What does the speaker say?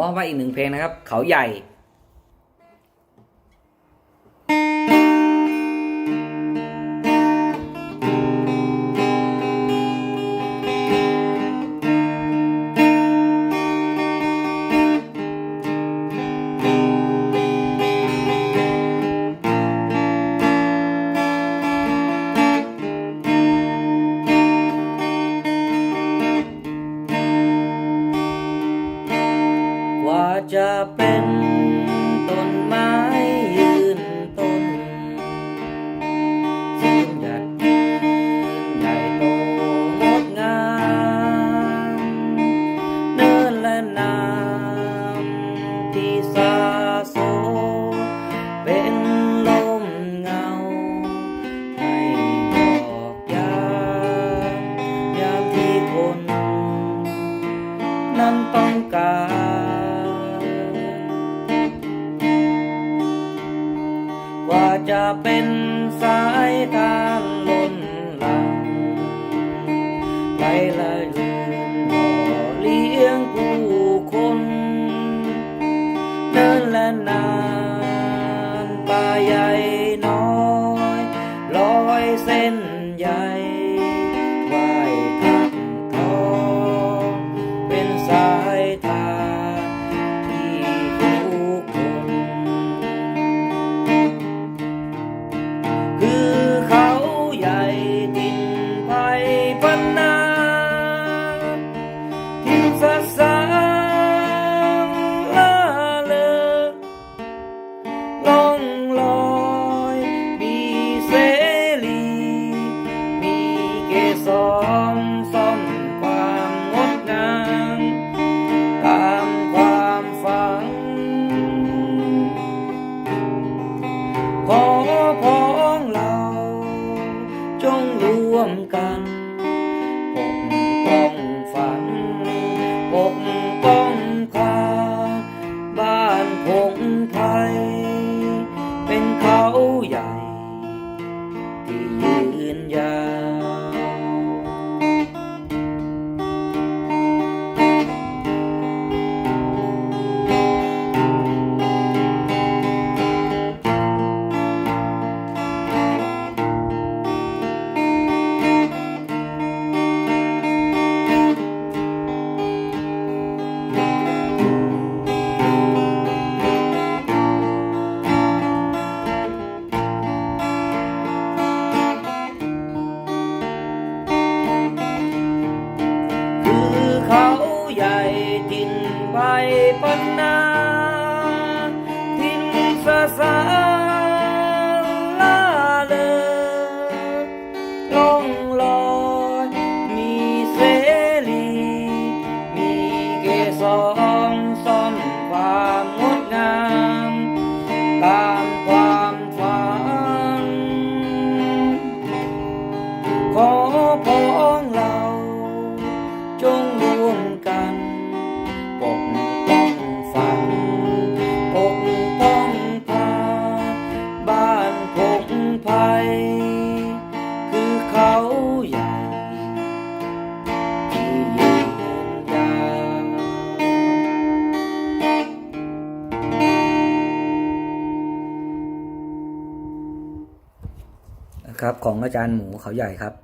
พร้อมไปอีกหนึ่งเพลงนะครับ เขาใหญ่ จะเป็นต้นไม้ยืนต้นซึ่งหยัดใหญ่โตงดงามเนินและน้ำที่สาโซเป็นลมเงา ให้ดอกยามยามที่คน นั้นต้องการ เป็นสายตา pag na ครับ ของอาจารย์หมูเขาใหญ่ครับ